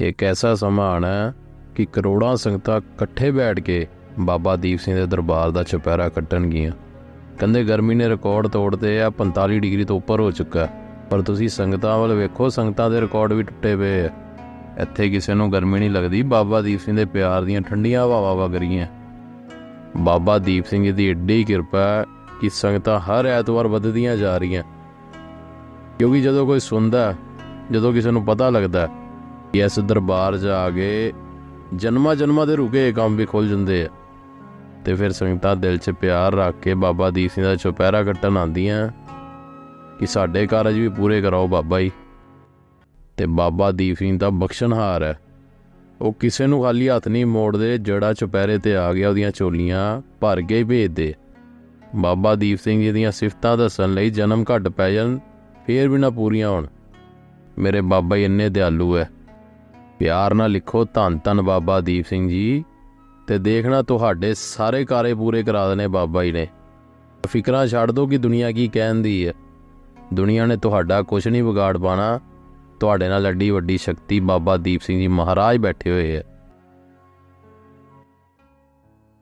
ਇੱਕ ਐਸਾ ਸਮਾਂ ਆਣਾ ਕਿ ਕਰੋੜਾਂ ਸੰਗਤਾਂ ਇਕੱਠੇ ਬੈਠ ਕੇ ਬਾਬਾ ਦੀਪ ਸਿੰਘ ਦੇ ਦਰਬਾਰ ਦਾ ਚੁਪਹਿਰਾ ਕੱਟਣਗੀਆਂ ਕਹਿੰਦੇ, ਗਰਮੀ ਨੇ ਰਿਕਾਰਡ ਤੋੜਦੇ ਆ 45 ਡਿਗਰੀ ਤੋਂ ਉੱਪਰ ਹੋ ਚੁੱਕਾ ਪਰ ਤੁਸੀਂ ਸੰਗਤਾਂ ਵੱਲ ਵੇਖੋ, ਸੰਗਤਾਂ ਦੇ ਰਿਕਾਰਡ ਵੀ ਟੁੱਟੇ ਪਏ ਆ। ਇੱਥੇ ਕਿਸੇ ਨੂੰ ਗਰਮੀ ਨਹੀਂ ਲੱਗਦੀ। ਬਾਬਾ ਦੀਪ ਸਿੰਘ ਦੇ ਪਿਆਰ ਦੀਆਂ ਠੰਡੀਆਂ ਹਵਾਵਾਂ ਵਗ ਰਹੀਆਂ। ਬਾਬਾ ਦੀਪ ਸਿੰਘ ਦੀ ਏਡੀ ਕਿਰਪਾ ਕਿ ਸੰਗਤਾਂ ਹਰ ਐਤਵਾਰ ਵੱਧਦੀਆਂ ਜਾ ਰਹੀਆਂ। ਕਿਉਂਕਿ ਜਦੋਂ ਕੋਈ ਸੁਣਦਾ, ਜਦੋਂ ਕਿਸੇ ਨੂੰ ਪਤਾ ਲੱਗਦਾ ਇਸ ਦਰਬਾਰ 'ਚ ਆ ਕੇ ਜਨਮਾਂ ਜਨਮਾਂ ਦੇ ਰੁਕੇ ਕੰਮ ਵੀ ਖੁੱਲ ਜਾਂਦੇ ਆ। ਤੇ ਫਿਰ ਸੰਗਤਾਂ ਦਿਲ 'ਚ ਪਿਆਰ ਰੱਖ ਕੇ ਬਾਬਾ ਦੀਪ ਸਿੰਘ ਦਾ ਚੁਪਹਿਰਾ ਕੱਟਣ ਆਉਂਦੀਆਂ ਕਿ ਸਾਡੇ ਕਾਰਜ ਵੀ ਪੂਰੇ ਕਰਾਓ ਬਾਬਾ ਜੀ। ਤੇ ਬਾਬਾ ਦੀਪ ਸਿੰਘ ਦਾ ਬਖਸ਼ਣਹਾਰ ਹੈ। ਉਹ ਕਿਸੇ ਨੂੰ ਖਾਲੀ ਹੱਥ ਨਹੀਂ ਮੋੜਦੇ, ਜਿਹੜਾ ਚੁਪਹਿਰੇ ਤੇ ਆ ਗਿਆ ਉਹਦੀਆਂ ਚੋਲੀਆਂ ਭਰ ਕੇ ਹੀ ਭੇਜਦੇ ਬਾਬਾ ਦੀਪ ਸਿੰਘ ਜੀ ਦੀਆਂ ਸਿਫਤਾਂ ਦੱਸਣ ਲਈ ਜਨਮ ਘੱਟ ਪੈ ਜਾਣ, ਫੇਰ ਵੀ ਨਾ ਪੂਰੀਆਂ ਹੋਣ। ਮੇਰੇ ਬਾਬਾ ਜੀ ਇੰਨੇ ਦਿਆਲੂ ਹੈ ਪਿਆਰ ਨਾਲ ਲਿਖੋ, ਧੰਨ ਧੰਨ ਬਾਬਾ ਦੀਪ ਸਿੰਘ ਜੀ। ਤੇ ਦੇਖਣਾ ਤੁਹਾਡੇ ਸਾਰੇ ਕਾਰੇ ਪੂਰੇ ਕਰਾ ਦੇਣੇ ਬਾਬਾ ਜੀ ਨੇ। ਫਿਕਰਾਂ ਛੱਡ ਦਿਓ ਕਿ ਦੁਨੀਆ ਕੀ ਕਹਿੰਦੀ ਹੈ। ਦੁਨੀਆ ਨੇ ਤੁਹਾਡਾ ਕੁਝ ਨਹੀਂ ਵਿਗਾੜ ਪਾਣਾ। ਤੁਹਾਡੇ ਨਾਲ ਐਡੀ ਵੱਡੀ ਸ਼ਕਤੀ ਬਾਬਾ ਦੀਪ ਸਿੰਘ ਜੀ ਮਹਾਰਾਜ ਬੈਠੇ ਹੋਏ ਹੈ।